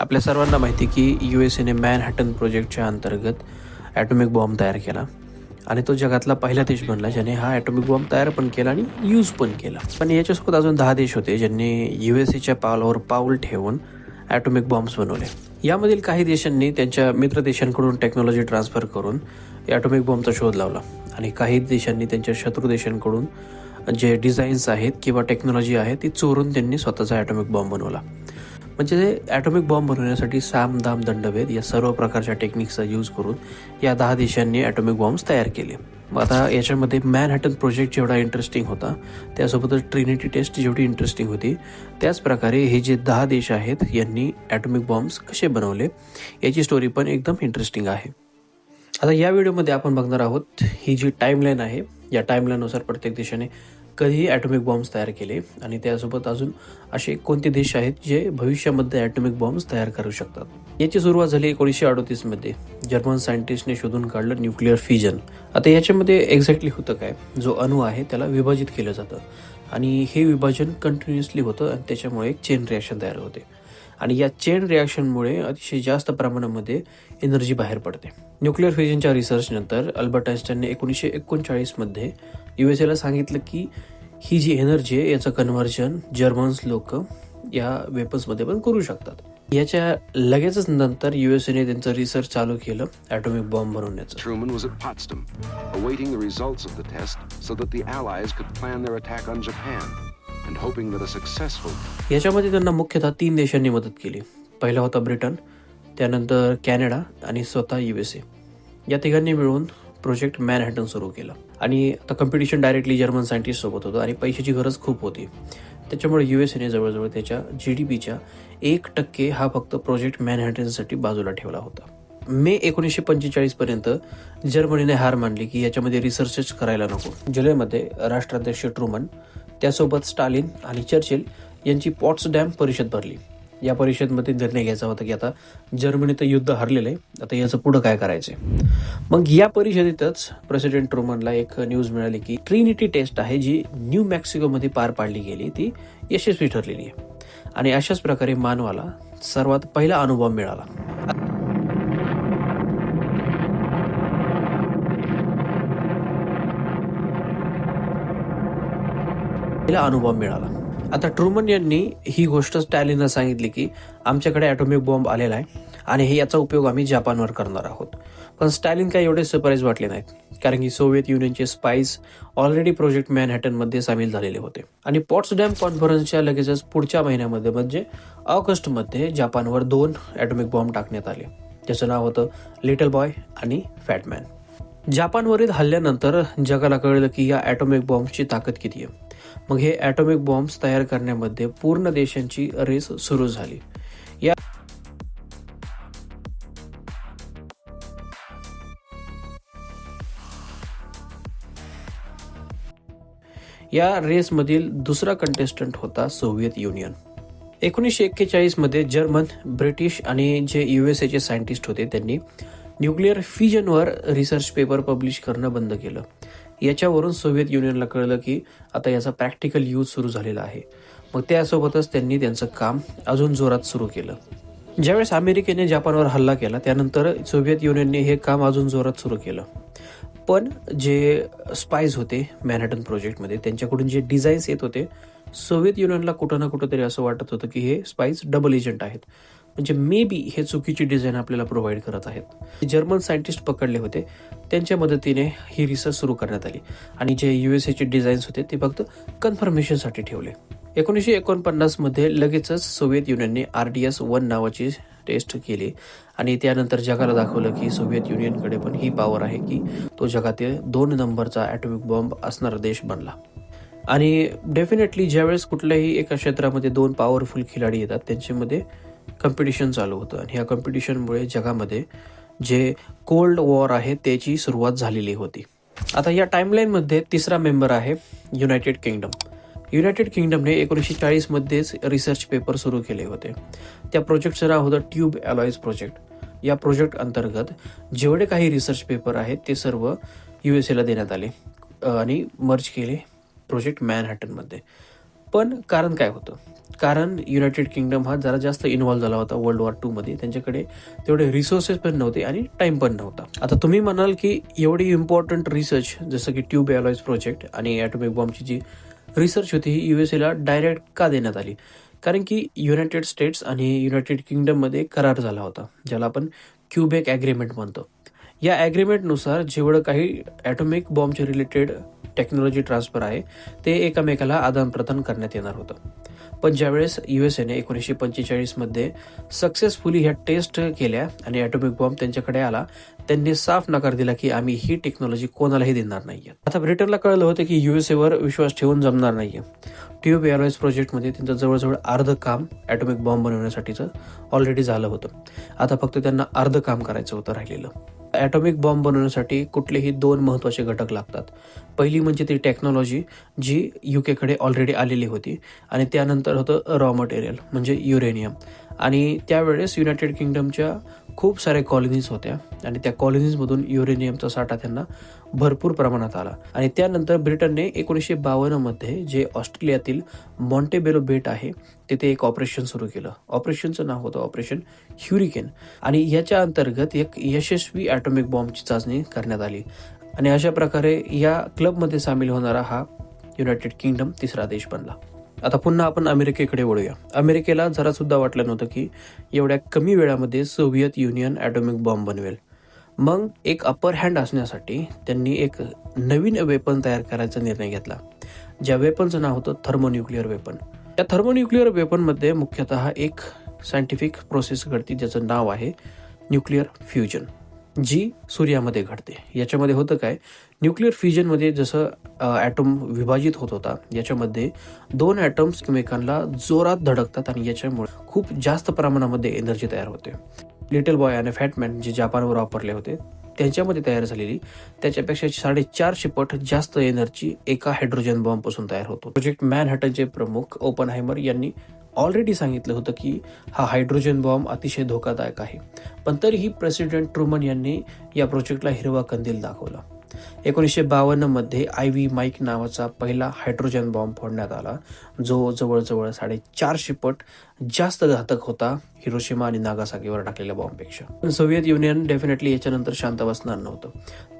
आपल्या सर्वांना माहिती की यू एस एने मॅनहॅटन प्रोजेक्टच्या अंतर्गत ॲटॉमिक बॉम्ब तयार केला. आणि तो जगातला पहिला देश बनला ज्याने हा ॲटॉमिक बॉम्ब तयार पण केला आणि यूज पण केला. पण याच्यासोबत अजून दहा देश होते ज्यांनी यू एस एच्या पावलावर पाऊल ठेवून ॲटॉमिक बॉम्ब्स बनवले. यामधील काही देशांनी त्यांच्या मित्र देशांकडून टेक्नॉलॉजी ट्रान्सफर करून ॲटॉमिक बॉम्बचा शोध लावला. आणि काही देशांनी त्यांच्या शत्रू देशांकडून जे डिझाईन्स आहेत किंवा टेक्नॉलॉजी आहे ती चोरून त्यांनी स्वतःचा ॲटॉमिक बॉम्ब बनवला. म्हणजे ॲटॉमिक बॉम्ब बनवण्यासाठी साम दाम दंडभेद या सर्व प्रकारच्या टेक्निक्सचा यूज करून या दहा देशांनी ॲटॉमिक बॉम्ब्स तयार केले. आता याच्यामध्ये मॅनहॅटन प्रोजेक्ट जेवढा इंटरेस्टिंग होता त्यासोबतच ट्रिनिटी टेस्ट जेवढी इंटरेस्टिंग होती त्याचप्रकारे हे जे दहा देश आहेत यांनी ॲटॉमिक बॉम्ब्स कसे बनवले याची स्टोरी पण एकदम इंटरेस्टिंग आहे. आता या व्हिडिओमध्ये आपण बघणार आहोत ही जी टाईमलाईन आहे या टाईमलानुसार प्रत्येक देशाने कधीही ॲटॉमिक बॉम्ब्स तयार केले आणि त्यासोबत अजून असे कोणते देश आहेत जे भविष्यामध्ये ॲटॉमिक बॉम्ब्स तयार करू शकतात? याची सुरुवात झाली एकोणीसशे अडोतीसमध्ये जर्मन सायंटिस्टने शोधून काढलं न्यूक्लिअर फिजन आता याच्यामध्ये एक्झॅक्टली होतं काय? जो अणू आहे त्याला विभाजित केलं जातं. आणि हे विभाजन कंटिन्युअसली होतं आणि त्याच्यामुळे एक चेन रिॲक्शन तयार होते. आणि या चेन रिॲक्शनमुळे अतिशय जास्त प्रमाणामध्ये एनर्जी बाहेर पडते. न्यूक्लिअर फिजनच्या रिसर्चनंतर अल्बर्ट आइन्स्टाईनने एकोणीसशे एकोणचाळीसमध्ये यू एस एला सांगितलं की ही जी एनर्जी आहे याचं कन्व्हर्जन जर्मन्स लोक या वेपन्समध्ये पण करू शकतात. याच्या लगेचच नंतर यू एस एने त्यांचं रिसर्च चालू केलं ॲटॉमिक बॉम्ब बनवण्याचं. Truman was at Potsdam, awaiting the results of the test so that the Allies could plan their attack on Japan, याच्यामध्ये त्यांना मुख्यतः तीन देशांनी मदत केली. पहिला होता ब्रिटन त्यानंतर कॅनडा आणि स्वतः यू एस ए. या तिघांनी मिळून प्रोजेक्ट मॅनहॅटन सुरू केलं. आणि आता कम्पिटिशन डायरेक्टली जर्मन सायंटिस्ट सोबत होतं आणि पैशाची गरज खूप होती. त्याच्यामुळे यू एस एने जवळजवळ त्याच्या जी डी पीच्या एक टक्के हा फक्त प्रोजेक्ट मॅनहॅटनसाठी बाजूला ठेवला होता. मे एकोणीसशे पंचेचाळीसपर्यंत जर्मनीने हार मानली की याच्यामध्ये रिसर्चच करायला नको. जुलैमध्ये राष्ट्राध्यक्ष ट्रुमन त्यासोबत स्टालिन आणि चर्चिल यांची पॉट्सडॅम परिषद भरली. या परिषदेमध्ये निर्णय घ्यायचा होता की आता जर्मनी तर युद्ध हरलेलं आहे. आता याचं पुढं काय करायचंय? मग या परिषदेतच प्रेसिडेंट ट्रुमनला एक न्यूज मिळाली की ट्रिनिटी टेस्ट आहे जी न्यू मेक्सिकोमध्ये पार पाडली गेली ती यशस्वी ठरलेली आहे. आणि अशाच प्रकारे मानवाला सर्वात पहिला अनुभव मिळाला. पहिला अनुभव मिळाला. आता ट्रुमन यांनी ही गोष्ट स्टॅलिनला सांगितली की आमच्याकडे ॲटॉमिक बॉम्ब आलेला आहे आणि हे याचा उपयोग आम्ही जपानवर करणार आहोत. पण स्टॅलिन काय एवढे सरप्राईज वाटले नाहीत कारण की सोव्हिएत युनियनचे स्पाईस ऑलरेडी प्रोजेक्ट मॅनहॅटनमध्ये सामील झालेले होते. आणि पॉट्सडॅम कॉन्फरन्सच्या लगेचच पुढच्या महिन्यामध्ये म्हणजे ऑगस्टमध्ये जपानवर दोन ॲटॉमिक बॉम्ब टाकण्यात आले. त्याचं नाव होतं लिटल बॉय आणि फॅटमॅन जपानवरील हल्ल्यानंतर जगाला कळलं की या ॲटॉमिक बॉम्बची ताकद किती आहे. मग हे ॲटॉमिक बॉम्ब्स तयार करण्यामध्ये पूर्ण देशांची रेस सुरू झाली. या या रेसमधील दुसरा कंटेस्टंट होता सोव्हिएत युनियन. एकोणीसशे एक्केचाळीसमध्ये जर्मन ब्रिटिश आणि जे यू एस एचे सायंटिस्ट होते त्यांनी न्यूक्लिअर फिजनवर रिसर्च पेपर पब्लिश करणं बंद केलं. याच्यावरून सोव्हिएत युनियनला कळलं की आता याचा प्रॅक्टिकल यूज सुरू झालेला आहे. मग त्यासोबतच त्यांनी त्यांचं काम अजून जोरात सुरू केलं. ज्यावेळेस अमेरिकेने जपानवर हल्ला केला त्यानंतर सोव्हिएत युनियनने हे काम अजून जोरात सुरू केलं. पण जे स्पाईज होते मॅनहॅटन प्रोजेक्टमध्ये त्यांच्याकडून जे डिझाईन्स येत होते सोव्हिएत युनियनला कुठं ना कुठं तरी असं वाटत होतं की हे स्पाईज डबल एजंट आहेत. म्हणजे मे बी हे चुकीची डिझाईन आपल्याला प्रोव्हाइड करत आहेत. जर्मन सायंटिस्ट पकडले होते. त्यांच्या मदतीने ही रिसर्च सुरू करण्यात आली. आणि जे यू एस एचे डिझाईन्स होते ते फक्त कन्फर्मेशनसाठी ठेवले. एकोणीसशे एकोणपन्नासमध्ये लगेचच सोव्हिएत युनियनने आर डी एस वन नावाची टेस्ट केली. आणि त्यानंतर जगाला दाखवलं की सोव्हिएत युनियनकडे पण ही पॉवर आहे की तो जगातील दोन नंबरचा ॲटॉमिक बॉम्ब असणारा देश बनला. आणि डेफिनेटली ज्यावेळेस कुठल्याही एका क्षेत्रामध्ये दोन पॉवरफुल खिलाडी येतात त्यांच्यामध्ये कम्पिटिशन चालू होतं. आणि ह्या कम्पिटिशनमुळे जगामध्ये जे कोल्ड वॉर आहे त्याची सुरुवात झालेली होती. आता या टाईमलाईनमध्ये तिसरा मेंबर आहे युनायटेड किंगडम युनायटेड किंगडमने एकोणीसशे चाळीसमध्येच रिसर्च पेपर सुरू केले होते. त्या प्रोजेक्टचं नाव होतं ट्यूब अलॉईज प्रोजेक्ट या प्रोजेक्ट अंतर्गत जेवढे काही रिसर्च पेपर आहेत ते सर्व यू एस एला देण्यात आले आणि मर्ज केले प्रोजेक्ट मॅनहॅटनमध्ये पण कारण काय होतं? कारण युनायटेड किंगडम हा जरा जास्त इन्व्हॉल्व्ह झाला होता वर्ल्ड वॉर टू मध्ये. त्यांच्याकडे तेवढे रिसोर्सेस पण नव्हते आणि टाइम पण नव्हता. आता तुम्ही म्हणाल की एवढी इम्पॉर्टंट रिसर्च जसं की ट्यूब एअरलाइज प्रोजेक्ट आणि ॲटॉमिक बॉम्बची जी रिसर्च होती ही युएसएला डायरेक्ट का देण्यात आली? कारण की युनायटेड स्टेट्स आणि युनायटेड किंगडममध्ये करार झाला होता ज्याला आपण क्युबेक ॲग्रीमेंट म्हणतो. या ॲग्रीमेंटनुसार जेवढं काही ॲटॉमिक बॉम्बचे रिलेटेड टेक्नॉलॉजी ट्रान्सफर आहे ते एकमेकाला आदानप्रदान करण्यात येणार होतं. पण ज्यावेळेस यू एस एने एकोणीसशे पंचेचाळीसमध्ये सक्सेसफुली ह्या टेस्ट केल्या आणि ॲटॉमिक बॉम्ब त्यांच्याकडे आला त्यांनी साफ नकार दिला की आम्ही ही टेक्नॉलॉजी कोणालाही देणार नाहीये. आता ब्रिटनला कळलं होतं की युएसएवर विश्वास ठेवून जमणार नाहीये. ट्यूब एअरवेज प्रोजेक्टमध्ये त्यांचं जवळजवळ अर्ध काम ॲटॉमिक बॉम्ब बनवण्यासाठीचं ऑलरेडी झालं होतं. आता फक्त त्यांना अर्ध काम करायचं होतं राहिलेलं. ॲटॉमिक बॉम्ब बनवण्यासाठी कुठलेही दोन महत्त्वाचे घटक लागतात. पहिली म्हणजे ती टेक्नॉलॉजी जी यू केकडे ऑलरेडी आलेली होती आणि त्यानंतर होतं रॉ मटेरियल म्हणजे युरेनियम आणि त्यावेळेस युनायटेड किंगडमच्या खूप साऱ्या कॉलनीज होत्या आणि त्या कॉलनीजमधून युरेनियमचा साठा त्यांना भरपूर प्रमाणात आला. आणि त्यानंतर ब्रिटनने एकोणीसशे बावन्नमध्ये जे ऑस्ट्रेलियातील मॉन्टेबेलो बेट आहे तिथे एक ऑपरेशन सुरू केलं. ऑपरेशनचं नाव होतं ऑपरेशन ह्युरिकेन आणि याच्या अंतर्गत एक यशस्वी ॲटॉमिक बॉम्बची चाचणी करण्यात आली. आणि अशा प्रकारे या क्लबमध्ये सामील होणारा हा युनायटेड किंगडम तिसरा देश बनला. आता पुन्हा आपण अमेरिकेकडे वळूया. अमेरिकेला जरा सुद्धा वाटलं नव्हतं की एवढ्या कमी वेळामध्ये सोव्हिएत युनियन ॲटॉमिक बॉम्ब बनवेल. मग एक अपर हँड असण्यासाठी त्यांनी एक नवीन वेपन तयार करायचा निर्णय घेतला. ज्या वेपनचं नाव होतं थर्मोन्युक्लिअर वेपन त्या थर्मोन्युक्लिअर वेपनमध्ये मुख्यतः एक सायंटिफिक प्रोसेस घडती ज्याचं नाव आहे न्यूक्लिअर फ्युजन जी सूर्यामध्ये घडते. याच्यामध्ये होतं काय? न्यूक्लिअर फ्युजनमध्ये जसं ॲटम विभाजित होत होता याच्यामध्ये दोन ॲटम्स एकमेकांना जोरात धडकतात आणि याच्यामुळे खूप जास्त प्रमाणामध्ये एनर्जी तयार होते. लिटल बॉय आणि फॅटमॅन जे जापानवर वापरले होते त्यांच्यामध्ये तयार झालेली. त्याच्यापेक्षा साडेचारशे पट जास्त एनर्जी एका हायड्रोजन बॉम्बपासून तयार होतो. प्रोजेक्ट मॅनहॅटनचे प्रमुख ओपन हायमर यांनी ऑलरेडी सांगितलं होतं की हा हायड्रोजन बॉम्ब अतिशय धोकादायक आहे. पण तरीही प्रेसिडेंट ट्रुमन यांनी या प्रोजेक्टला हिरवा कंदील दाखवला. एकोणीसशे बावन्नमध्ये आय व्ही माईक नावाचा पहिला हायड्रोजन बॉम्ब फोडण्यात आला जो जवळजवळ साडेचारशे पट जास्त घातक होता हिरोशिमा आणि नागासाकीवर टाकलेल्या बॉम्बपेक्षा. पण सोव्हिएत युनियन डेफिनेटली याच्यानंतर शांत बसणार नव्हतं.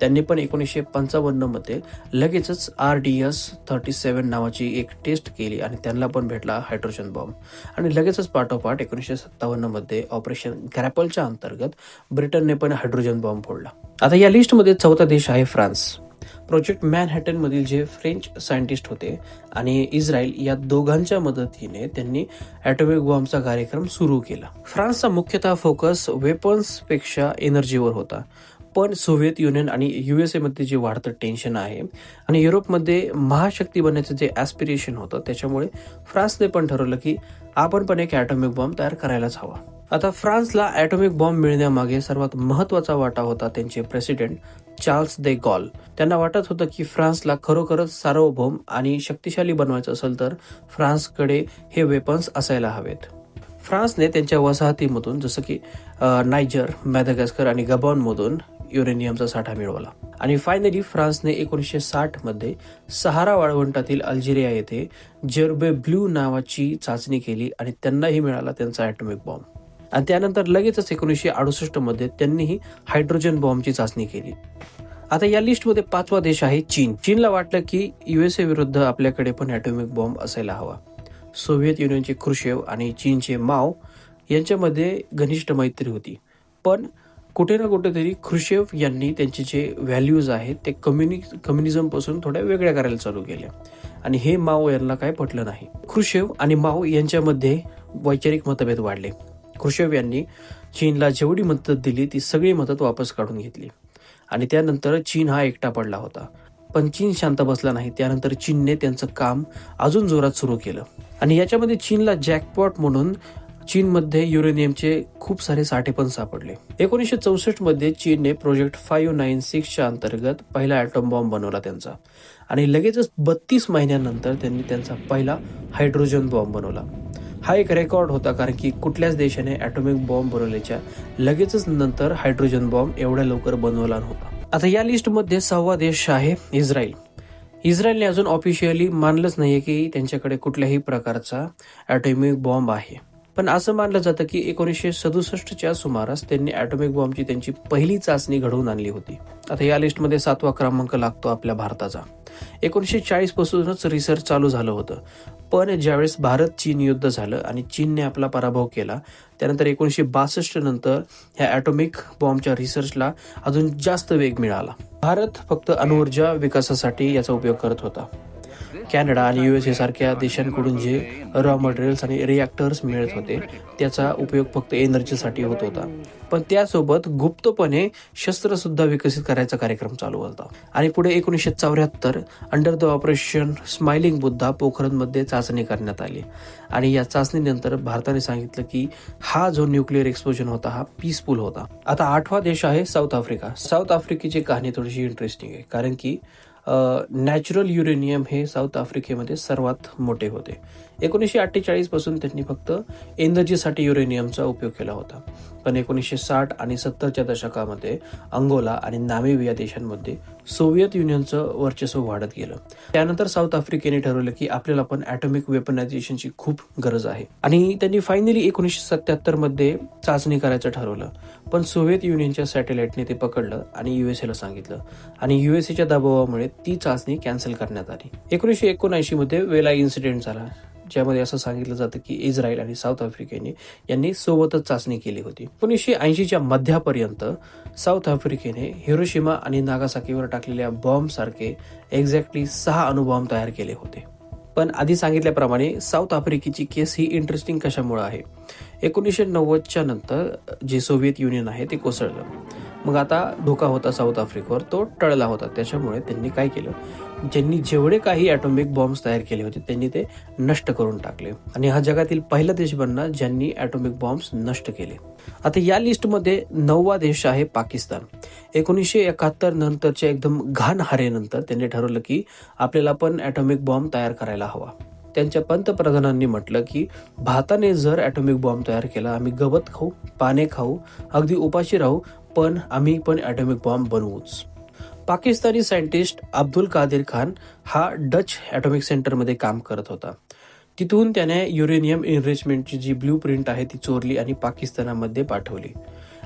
त्यांनी पण एकोणीसशे पंचावन्नमध्ये लगेचच R D S thirty seven नावाची एक टेस्ट केली आणि त्यांना पण भेटला हायड्रोजन बॉम्ब. आणि लगेचच पाठोपाठ एकोणीसशे सत्तावन्नमध्ये ऑपरेशन ग्रॅपलच्या अंतर्गत ब्रिटनने पण हायड्रोजन बॉम्ब फोडला. आता या लिस्टमध्ये चौथा देश आहे फ्रान्स. प्रोजेक्ट मॅनहॅटनमधील जे फ्रेंच सायंटिस्ट होते आणि इस्रायल या दोघांच्या मदतीने त्यांनी ॲटॉमिक बॉम्बचा कार्यक्रम सुरू केला. फ्रान्सचा मुख्यतः फोकस वेपन्सपेक्षा एनर्जीवर होता. पण सोव्हिएत युनियन आणि यू एस एमध्ये जे वाढतं टेन्शन आहे आणि युरोपमध्ये महाशक्ती बनण्याचं जे ॲस्पिरेशन होतं त्याच्यामुळे फ्रान्सने पण ठरवलं की आपण पण एक ॲटॉमिक बॉम्ब तयार करायलाच हवा. आता फ्रान्सला ॲटॉमिक बॉम्ब मिळण्यामागे सर्वात महत्त्वाचा वाटा होता त्यांचे प्रेसिडेंट चार्ल्स दे गॉल. त्यांना वाटत होतं की फ्रान्सला खरोखरच सार्वभौम आणि शक्तिशाली बनवायचं असेल तर फ्रान्सकडे हे वेपन्स असायला हवेत. फ्रान्सने त्यांच्या वसाहतीमधून जसं की नायजर मॅदगॅस्कर आणि गबॉनमधून युरेनियमचा साठा मिळवला. आणि फायनली फ्रान्सने एकोणीसशे साठमध्ये सहारा वाळवंटातील अल्जेरिया येथे जर्बे ब्ल्यू नावाची चाचणी केली आणि त्यांनाही मिळाला त्यांचा ॲटॉमिक बॉम्ब. आणि त्यानंतर लगेचच एकोणीसशे अडुसष्टमध्ये त्यांनीही हायड्रोजन बॉम्बची चाचणी केली. आता या लिस्टमध्ये पाचवा देश आहे चीन. चीनला वाटलं की युएसए विरुद्ध आपल्याकडे पण ॲटॉमिक बॉम्ब असायला हवा. सोव्हिएत युनियनचे क्रुशेव आणि चीनचे माओ यांच्यामध्ये घनिष्ठ मैत्री होती. पण कुठे ना कुठेतरी खुर्शेव यांनी त्यांचे जे व्हॅल्यूज आहेत ते कम्युनि कम्युनिझमपासून थोड्या वेगळ्या करायला चालू केल्या. आणि हे माओ यांना काय पटलं नाही. खुर्शेव आणि माओ यांच्यामध्ये वैचारिक मतभेद वाढले. खुशेव यांनी चीनला जेवढी मदत दिली ती सगळी मदत वापस काढून घेतली. आणि त्यानंतर चीन हा एकटा पडला होता. पण चीन शांत बसला नाही. त्यानंतर चीनने त्यांचं काम अजून जोरात सुरू केलं. आणि याच्यामध्ये चीनला जॅकपॉट म्हणून चीनमध्ये युरेनियमचे खूप सारे साठे पण सापडले. एकोणीसशे चौसष्टमध्ये चीनने प्रोजेक्ट फाईव्ह नाईन सिक्सच्या अंतर्गत पहिला ॲटॉम बॉम्ब बनवला त्यांचा. आणि लगेचच बत्तीस महिन्यानंतर त्यांनी त्यांचा पहिला हायड्रोजन बॉम्ब बनवला. हा एक रेकॉर्ड होता कारण की कुठल्याच देशाने ॲटॉमिक बॉम्ब बनवल्याच्या लगेचच नंतर हायड्रोजन बॉम्ब एवढ्या लवकर बनवला नव्हता. आता या लिस्टमध्ये सहावा देश आहे इस्रायल. इस्रायलने अजून ऑफिशियली मानलंच नाही की त्यांच्याकडे कुठल्याही प्रकारचा ॲटॉमिक बॉम्ब आहे. पण असं मानलं जातं की एकोणीसशे सदुसष्टच्या सुमारास त्यांनी ॲटॉमिक बॉम्बची त्यांची पहिली चाचणी घडवून आणली होती. आता या लिस्टमध्ये सातवा क्रमांक लागतो आपल्या भारताचा. एकोणीसशे चाळीस पासूनच रिसर्च चालू झालं होतं. पण ज्यावेळेस भारत चीन युद्ध झालं आणि चीनने आपला पराभव केला त्यानंतर एकोणीसशे बासष्ट नंतर ह्या ॲटॉमिक बॉम्बच्या रिसर्चला अजून जास्त वेग मिळाला. भारत फक्त अणुऊर्जा विकासासाठी याचा उपयोग करत होता. कॅनडा आणि युएसए सारख्या देशांकडून जे रॉ मटेरियल्स आणि रिॲक्टर्स मिळत होते त्याचा उपयोग फक्त एनर्जीसाठी होत होता. पण त्यासोबत गुप्तपणे शस्त्रसुद्धा विकसित करायचा कार्यक्रम चालू होता. आणि पुढे एकोणीसशे चौऱ्याहत्तर under the operation smiling Buddha पोखरणमध्ये चाचणी करण्यात आली. आणि या चाचणीनंतर भारताने सांगितलं की हा जो न्यूक्लिअर एक्सप्लोजन होता हा पीसफुल होता. आता आठवा देश आहे साऊथ आफ्रिका साऊथ आफ्रिकेची कहाणी थोडीशी इंटरेस्टिंग आहे. कारण की नॅचरल युरेनियम हे साऊथ आफ्रिकेमध्ये सर्वात मोठे होते. एकोणीसशे अठ्ठेचाळीसपासून त्यांनी फक्त एनर्जीसाठी युरेनियमचा उपयोग केला होता. पण एकोणीसशे साठ आणि सत्तरच्या दशकामध्ये अंगोला आणि नामेविया देशांमध्ये सोव्हिएत युनियनचं वर्चस्व वाढत गेलं. त्यानंतर साऊथ आफ्रिकेने ठरवलं की आपल्याला पण ॲटॉमिक वेपनायझेशनची खूप गरज आहे. आणि त्यांनी फायनली एकोणीसशे सत्याहत्तरमध्ये चाचणी करायचं ठरवलं. पण सोव्हिएत युनियनच्या सॅटेलाइटने ते पकडलं आणि युएसएला सांगितलं. आणि युएसएच्या दबावामुळे ती चाचणी कॅन्सल करण्यात आली. एकोणीसशे एकोणऐंशीमध्ये वेला इन्सिडेंट झाला. ज्यामध्ये असं सांगितलं जातं की इस्रायल आणि साऊथ आफ्रिकेने यांनी सोबतच चाचणी केली होती. एकोणीसशे ऐंशीच्या मध्यापर्यंत साऊथ आफ्रिकेने हिरोशिमा आणि नागासाकीवर टाकलेल्या बॉम्बसारखे एक्झॅक्टली सहा अणुबॉम्ब तयार केले होते. पण आधी सांगितल्याप्रमाणे साऊथ आफ्रिकेची केस ही इंटरेस्टिंग कशामुळे आहे? एकोणीसशे नव्वदच्या नंतर जे सोव्हिएत युनियन आहे ते कोसळलं. मग आता धोका होता साऊथ आफ्रिकेवर तो टळला होता. त्याच्यामुळे त्यांनी काय केलं? ज्यांनी जेवढे काही ॲटॉमिक बॉम्ब्स तयार केले होते त्यांनी ते नष्ट करून टाकले. आणि हा जगातील पहिला देश बनला ज्यांनी ॲटॉमिक बॉम्ब्स नष्ट केले. आता या लिस्टमध्ये नववा देश आहे पाकिस्तान. एकोणीसशे एकाहत्तर नंतरच्या एकदम घाण हारेनंतर त्यांनी ठरवलं की आपल्याला पण ॲटॉमिक बॉम्ब तयार करायला हवा. त्यांच्या पंतप्रधानांनी म्हटलं की भारताने जर ॲटॉमिक बॉम्ब तयार केला आम्ही गवत खाऊ पाने खाऊ अगदी उपाशी राहू पण आम्ही पण ॲटॉमिक बॉम्ब बनवूच. पाकिस्तानी सायंटिस्ट अब्दुल कादिर खान हा डच ॲटॉमिक सेंटरमध्ये काम करत होता. तिथून त्याने युरेनियम एनरिचमेंटची जी ब्ल्यू प्रिंट आहे ती चोरली आणि पाकिस्तानामध्ये पाठवली.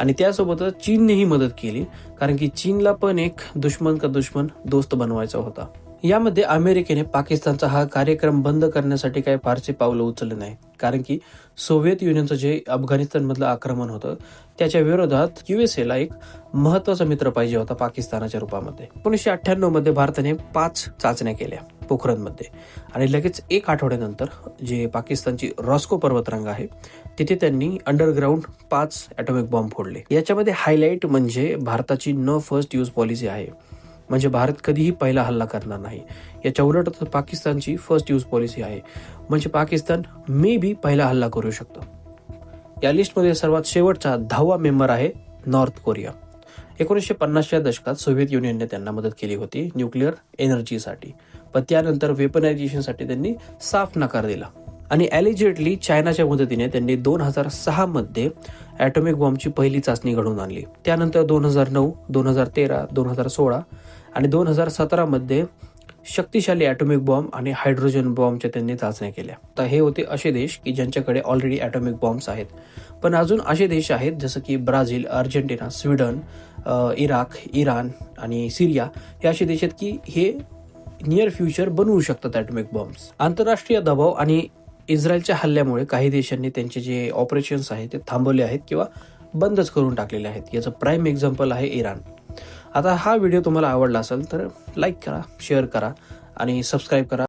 आणि त्यासोबतच चीननेही मदत केली कारण की चीनला पण एक दुश्मन का दुश्मन दोस्त बनवायचा होता. यामध्ये अमेरिकेने पाकिस्तानचा हा कार्यक्रम बंद करण्यासाठी काही फारसे पावलं उचलले नाही. कारण की सोव्हिएत युनियनचं जे अफगाणिस्तानमधलं आक्रमण होतं त्याच्या विरोधात युएसएला एक महत्त्वाचा मित्र पाहिजे होता पाकिस्तानाच्या रूपामध्ये. एकोणीसशे अठ्ठ्याण्णवमध्ये भारताने पाच चाचण्या केल्या पोखरणमध्ये. आणि लगेच एक आठवड्यानंतर जे पाकिस्तानची रॉस्को पर्वतरांग आहे तिथे त्यांनी अंडरग्राऊंड पाच ॲटॉमिक बॉम्ब फोडले. याच्यामध्ये हायलाईट म्हणजे भारताची न फर्स्ट यूज पॉलिसी आहे. म्हणजे भारत कधीही पहिला हल्ला करणार नाही. याच्या उलट पाकिस्तानची फर्स्ट यूज पॉलिसी आहे. म्हणजे पाकिस्तान मे बी पहिला हल्ला करू शकतो. या लिस्टमध्ये सर्वात शेवटचा दहावा मेंबर आहे नॉर्थ कोरिया एकोणीसशे पन्नासच्या दशकात सोव्हिएत युनियनने त्यांना मदत केली होती न्यूक्लिअर एनर्जीसाठी पण त्यानंतर वेपनायझेशनसाठी त्यांनी साफ नकार दिला. आणि ॲलिजेटली चायनाच्या मदतीने त्यांनी दोन हजार सहामध्ये ॲटॉमिक बॉम्बची पहिली चाचणी घडवून आणली. त्यानंतर दोन हजार नऊ दोन हजार तेरा दोन हजार सोळा आणि दोन हजार सतरामध्ये शक्तिशाली ॲटॉमिक बॉम्ब आणि हायड्रोजन बॉम्बच्या त्यांनी चाचण्या केल्या. तर हे होते असे देश की ज्यांच्याकडे ऑलरेडी ॲटॉमिक बॉम्ब्स आहेत. पण अजून असे देश आहेत जसं की Brazil Argentina Sweden Iraq Iran आणि सिरिया हे असे देश आहेत की हे नियर फ्युचर बनवू शकतात ॲटॉमिक बॉम्ब्स आंतरराष्ट्रीय दबाव आणि इस्रायलच्या हल्ल्यामुळे काही देशांनी त्यांचे जे ऑपरेशन्स आहेत ते थांबवले आहेत किंवा बंदच करून टाकलेले आहेत. याचं प्राईम एक्झाम्पल आहे इराण. आता हा व्हिडिओ तुम्हाला आवडला असेल तर लाईक करा शेअर करा आणि सबस्क्राईब करा.